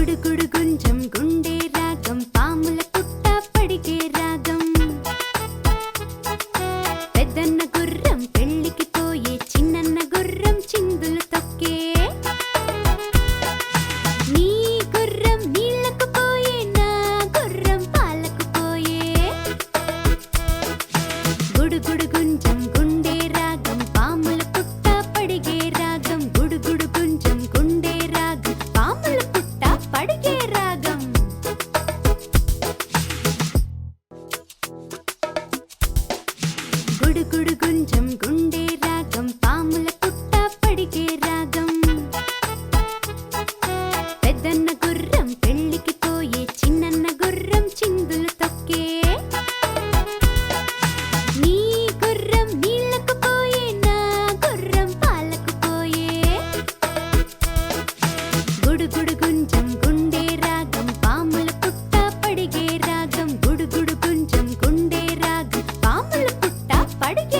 குடு குடு குஞ்சு గుడు గుడు గుంజం గుండె ಅಡಿಗೆ